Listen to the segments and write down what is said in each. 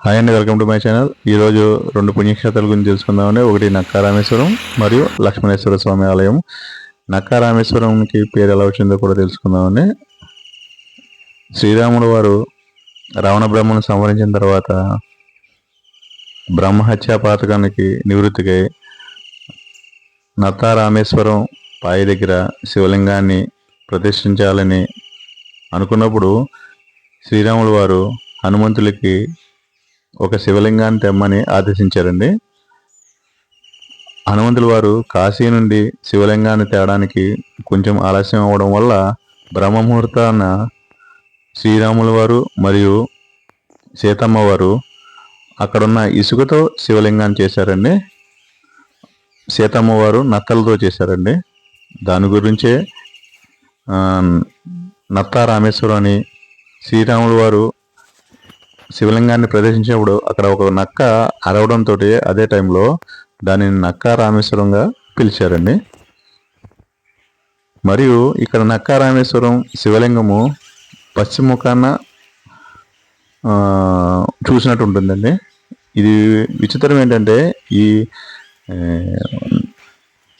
Hi అండి welcome to my channel ఈరోజు రెండు పుణ్యక్షేత్రాల గురించి తెలుసుకుందామని ఒకటి నక్కారామేశ్వరం మరియు లక్ష్మణేశ్వర స్వామి ఆలయం. నక్కారామేశ్వరంకి పేరు ఎలా వచ్చిందో కూడా తెలుసుకుందామని. శ్రీరాముడు వారు రావణ బ్రహ్మను సంహరించిన తర్వాత బ్రహ్మహత్యా పాతకానికి నివృత్తికై నత్తారామేశ్వరం పాయి దగ్గర శివలింగాన్ని ప్రతిష్ఠించాలని అనుకున్నప్పుడు శ్రీరాముడు వారు హనుమంతులకి ఒక శివలింగాన్ని తెమ్మని ఆదేశించారండి. హనుమంతుల వారు కాశీ నుండి శివలింగాన్ని తేడానికి కొంచెం ఆలస్యం అవ్వడం వల్ల బ్రహ్మముహూర్తాన శ్రీరాముల వారు మరియు సీతమ్మ వారు అక్కడున్న ఇసుకతో శివలింగాన్ని చేశారండి. సీతమ్మ వారు నత్తలతో చేశారండి. దాని గురించే నత్తారామేశ్వరు అని శ్రీరాములు వారు శివలింగాన్ని ప్రదర్శించినప్పుడు అక్కడ ఒక నక్క అరవడంతో అదే టైంలో దానిని నక్క రామేశ్వరంగా పిలిచారండి. మరియు ఇక్కడ నక్క రామేశ్వరం శివలింగము పశ్చిమ చూసినట్టు ఉంటుందండి. ఇది విచిత్రం ఏంటంటే ఈ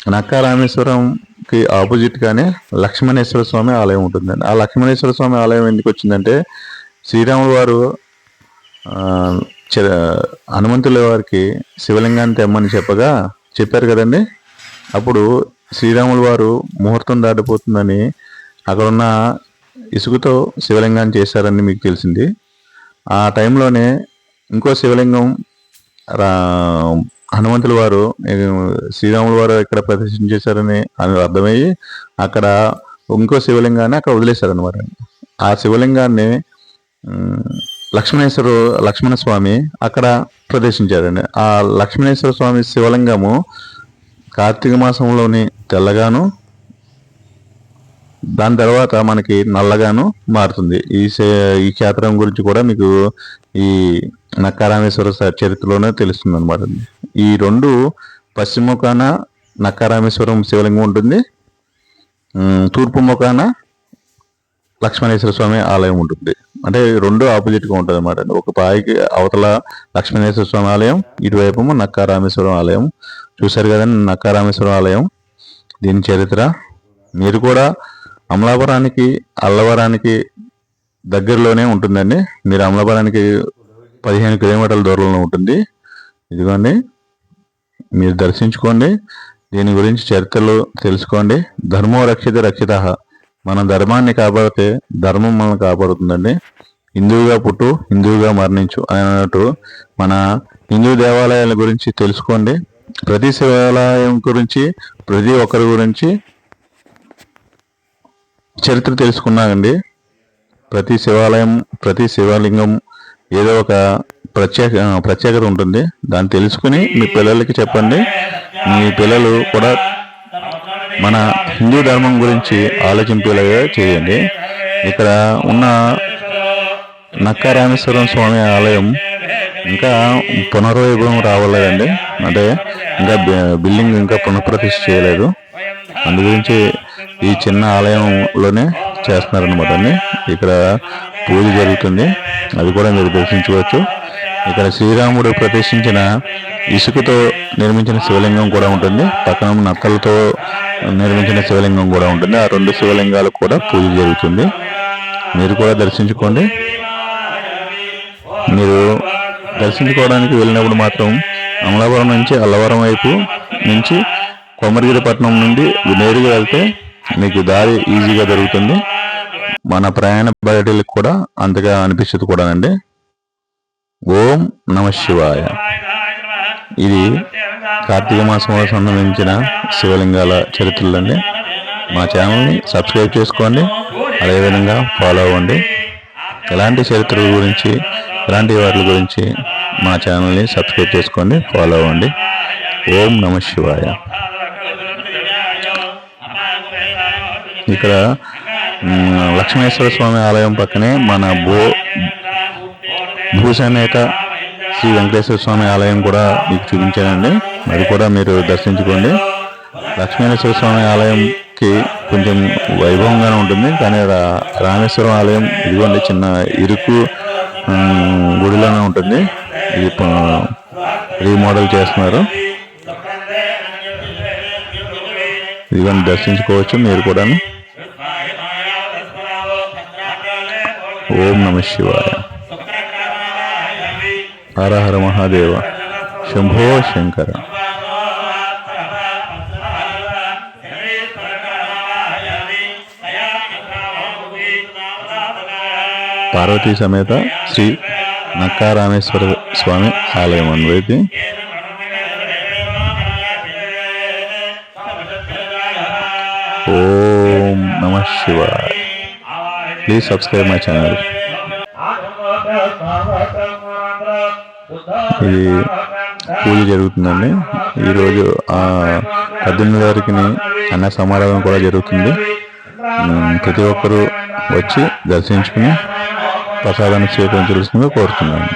నక్కా నక్క రామేశ్వరంకి ఆపోజిట్గానే లక్ష్మణేశ్వర స్వామి ఆలయం ఉంటుందండి. ఆ లక్ష్మణేశ్వర స్వామి ఆలయం ఎందుకు వచ్చిందంటే శ్రీరాములు వారు హనుమంతుల వారికి శివలింగాన్ని తెమ్మని చెప్పగా చెప్పారు కదండి? అప్పుడు శ్రీరాములు వారు ముహూర్తం దాటిపోతుందని అక్కడున్న ఇసుకతో శివలింగాన్ని చేశారని మీకు తెలిసింది. ఆ టైంలోనే ఇంకో శివలింగం రా హనుమంతుల వారు శ్రీరాముల వారు ఇక్కడ ప్రదర్శన చేశారని అని అర్థమయ్యి అక్కడ ఇంకో శివలింగాన్ని అక్కడ వదిలేశారనమాట ఆ శివలింగాన్ని లక్ష్మణేశ్వర లక్ష్మణ స్వామి అక్కడ ప్రదర్శించారండి ఆ లక్ష్మణేశ్వర స్వామి శివలింగము కార్తీక మాసంలోని తెల్లగాను దాని తర్వాత మనకి నల్లగాను మారుతుంది. ఈ ఈ క్షేత్రం గురించి కూడా మీకు ఈ నక్కారామేశ్వర చరిత్రలోనే తెలుస్తుంది అనమాట ఈ రెండు పశ్చిమ ముఖాన నక్కారామేశ్వరం శివలింగం ఉంటుంది. తూర్పు ముఖాన లక్ష్మణేశ్వర స్వామి ఆలయం ఉంటుంది. అంటే రెండు ఆపోజిట్గా ఉంటుంది అనమాట ఒక పాయికి అవతల లక్ష్మణేశ్వర స్వామి ఆలయం ఇటువైపు నక్కారామేశ్వరం ఆలయం. చూశారు కదండి నక్కారామేశ్వరం ఆలయం. దీని చరిత్ర. మీరు కూడా అమలాపురానికి అల్లవరానికి దగ్గరలోనే ఉంటుందండి. మీరు అమలాపురానికి పదిహేను కిలోమీటర్ల దూరంలో ఉంటుంది. ఇదిగోండి మీరు దర్శించుకోండి. దీని గురించి చరిత్రలు తెలుసుకోండి. ధర్మో రక్షిత రక్షిత మన ధర్మాన్ని కాపాడితే ధర్మం మనల్ని కాపాడుతుందండి. హిందువుగా పుట్టు హిందువుగా మరణించు అన్నట్టు మన హిందూ దేవాలయాల గురించి తెలుసుకోండి. ప్రతి శివాలయం గురించి ప్రతి ఒక్కరి గురించి చరిత్ర తెలుసుకున్నానండి ప్రతి శివాలయం ప్రతి శివలింగం ఏదో ఒక ప్రత్యేక ప్రత్యేకత ఉంటుంది. దాన్ని తెలుసుకుని మీ పిల్లలకి చెప్పండి. మీ పిల్లలు కూడా మన హిందూ ధర్మం గురించి ఆలోచింపేలాగా చేయండి. ఇక్కడ ఉన్న నక్కరామేశ్వరం స్వామి ఆలయం ఇంకా పునర్వైభవం రావాలండి అంటే ఇంకా బిల్డింగ్ ఇంకా పునఃప్రతిష్ఠ చేయలేదు. అందు గురించి ఈ చిన్న ఆలయంలోనే చేస్తున్నారనమాట అండి. ఇక్కడ పూజ జరుగుతుంది. అది కూడా మీరు దర్శించుకోవచ్చు. ఇక్కడ శ్రీరాముడు ప్రతిష్ఠించిన ఇసుకతో నిర్మించిన శివలింగం కూడా ఉంటుంది. పక్కన నక్కలతో నిర్మించిన శివలింగం కూడా ఉంటుంది. ఆ రెండు శివలింగాలకు కూడా పూజ జరుగుతుంది. మీరు కూడా దర్శించుకోండి. మీరు దర్శించుకోవడానికి వెళ్ళినప్పుడు మాత్రం అమలాపురం నుంచి అల్లవరం వైపు నుంచి కొమరగిరిపట్నం నుండి నేరుగా వెళ్తే మీకు దారి ఈజీగా దొరుకుతుంది. మన ప్రయాణ బయటలకు కూడా అంతగా అనిపిస్తుంది కూడానండి. ఓం నమ శివాయ. ఇది కార్తీక మాసంలో సంబంధించిన శివలింగాల చరిత్రలండి. మా ఛానల్ని సబ్స్క్రైబ్ చేసుకోండి. అదేవిధంగా ఫాలో అవ్వండి. ఎలాంటి చరిత్రల గురించి ఎలాంటి వాటి గురించి మా ఛానల్ని సబ్స్క్రైబ్ చేసుకోండి ఫాలో అవ్వండి. ఓం నమ శివాయ. ఇక్కడ లక్ష్మేశ్వర స్వామి ఆలయం పక్కనే మన బో భూసేనేక శ్రీ వెంకటేశ్వర స్వామి ఆలయం కూడా మీకు చూపించానండి. అది కూడా మీరు దర్శించుకోండి. లక్ష్మీనేశ్వర స్వామి ఆలయంకి కొంచెం వైభవంగానే ఉంటుంది. కానీ రా- రామేశ్వరం ఆలయం ఇదిగోండి చిన్న ఇరుకు గుడిలోనే ఉంటుంది. ఇది రీమోడల్ చేస్తున్నారు. ఇదిగోని దర్శించుకోవచ్చు మీరు కూడా ఓం నమ శివాయ. హర హర మహాదేవ. శంభో శంకర. పార్వతీ సమేత శ్రీ నక్కారామేశ్వర స్వామి ఆలయం అనేది ఓం నమ శివాయ. ప్లీజ్ సబ్స్క్రైబ్ మై ఛానల్ ఇది పూజ జరుగుతుందండి. ఈరోజు ఆ పద్దెనిమిది తారీఖుని అన్న సమారాధన కూడా జరుగుతుంది. ప్రతి ఒక్కరూ వచ్చి దర్శించుకుని ప్రసాదాన్ని స్వీకరించవలసిందిగా కోరుతున్నాను.